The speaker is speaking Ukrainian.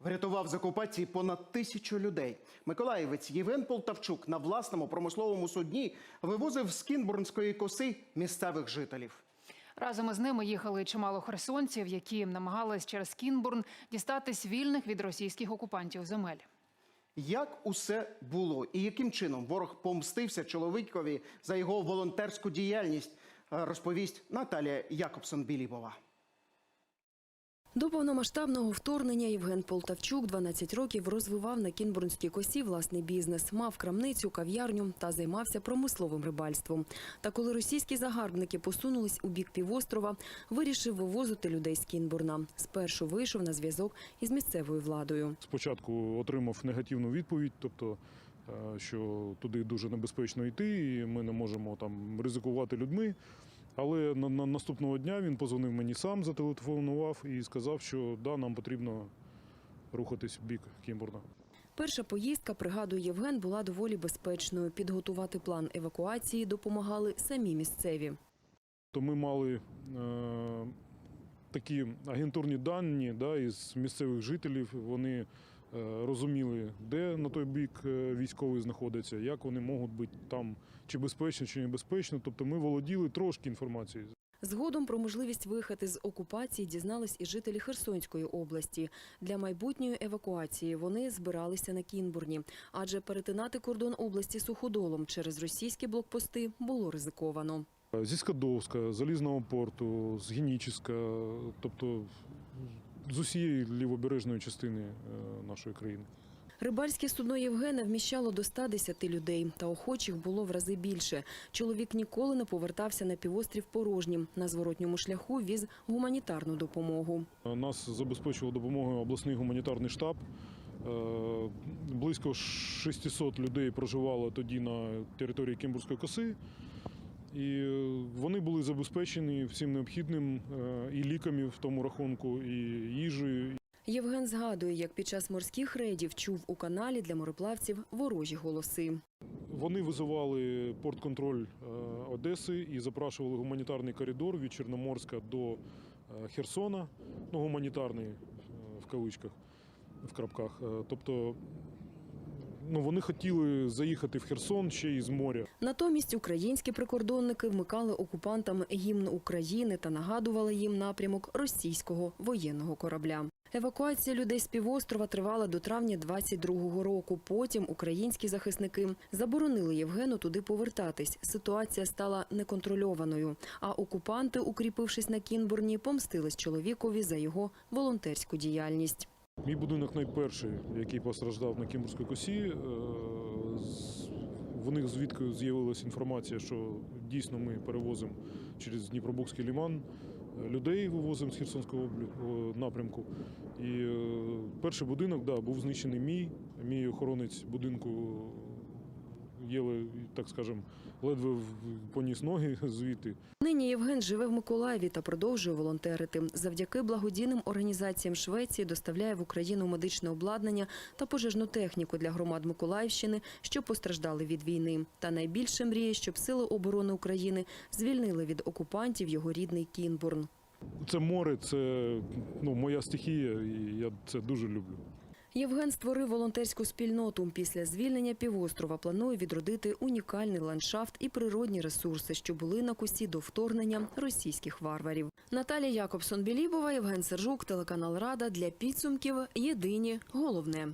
Врятував з окупації понад тисячу людей. Миколаївець Євген Полтавчук на власному промисловому судні вивозив з Кінбурнської коси місцевих жителів. Разом із ними їхали чимало херсонців, які намагались через Кінбурн дістатись вільних від російських окупантів земель. Як усе було і яким чином ворог помстився чоловікові за його волонтерську діяльність, розповість Наталія Якобсон Білібова. До повномасштабного вторгнення Євген Полтавчук 12 років розвивав на Кінбурнській косі власний бізнес, мав крамницю, кав'ярню та займався промисловим рибальством. Та коли російські загарбники посунулись у бік півострова, вирішив вивозити людей з Кінбурна. Спершу вийшов на зв'язок із місцевою владою. Спочатку отримав негативну відповідь, тобто, е, що туди дуже небезпечно йти, і ми не можемо там ризикувати людьми. Але на, на наступного дня він позвонив мені сам, зателефонував і сказав, що да, нам потрібно рухатись в бік Кімбурна. Перша поїздка, пригадує Євген, була доволі безпечною. Підготувати план евакуації допомагали самі місцеві. То ми мали е, такі агентурні дані да, із місцевих жителів. Вони розуміли, де на той бік е, військовий знаходиться, як вони можуть бути там, чи безпечно, чи небезпечно. Тобто ми володіли трошки інформацією. Згодом про можливість виїхати з окупації дізнались і жителі Херсонської області. Для майбутньої евакуації вони збиралися на Кінбурні, адже перетинати кордон області суходолом через російські блокпости було ризиковано. Зі Скадовська, Залізного порту, з Геніческа, тобто з усієї лівобережної частини е, нашої країни. Рибальське судно Євгена вміщало до 110 людей, та охочих було в рази більше. Чоловік ніколи не повертався на півострів порожнім. На зворотньому шляху віз гуманітарну допомогу. Нас забезпечував допомогою обласний гуманітарний штаб. Е, Близько 600 людей проживало тоді на території Кімбурської коси. І е, вони були забезпечені всім необхідним е, і ліками в тому рахунку, і їжею, Євген згадує, як під час морських рейдів чув у каналі для мореплавців ворожі голоси. Вони визивали портконтроль е, Одеси і запрошували гуманітарний коридор від Чорноморська до е, Херсона. Ну, гуманітарний в кавичках, в крапках. Тобто ну, вони хотіли заїхати в Херсон ще й з моря. Натомість українські прикордонники вмикали окупантам гімн України та нагадували їм напрямок російського воєнного корабля. Евакуація людей з півострова тривала до травня 22-го року. Потім українські захисники заборонили Євгену туди повертатись. Ситуація стала неконтрольованою. А окупанти, укріпившись на Кінбурні, помстились чоловікові за його волонтерську діяльність. Мій будинок найперший, який постраждав на Кімбурській косі. Е, В них звідки з'явилася інформація, що дійсно ми перевозимо через Дніпробукський ліман. е, Людей вивозимо з Херсонського напрямку. І е, перший будинок да, був знищений мій. Мій охоронець будинку єле, так скажемо, ледве поніс ноги звідти. Нині Євген живе в Миколаєві та продовжує волонтерити. Завдяки благодійним організаціям Швеції доставляє в Україну медичне обладнання та пожежну техніку для громад Миколаївщини, що постраждали від війни. Та найбільше мріє, щоб сили оборони України звільнили від окупантів його рідний Кінбурн. Це море, це ну, моя стихія, і я це дуже люблю. Євген створив волонтерську спільноту. Після звільнення півострова планує відродити унікальний ландшафт і природні ресурси, що були на косі до вторгнення російських варварів. Наталія Якобсон Білібова, Євген Сержук, телеканал Рада для підсумків. Єдині головне.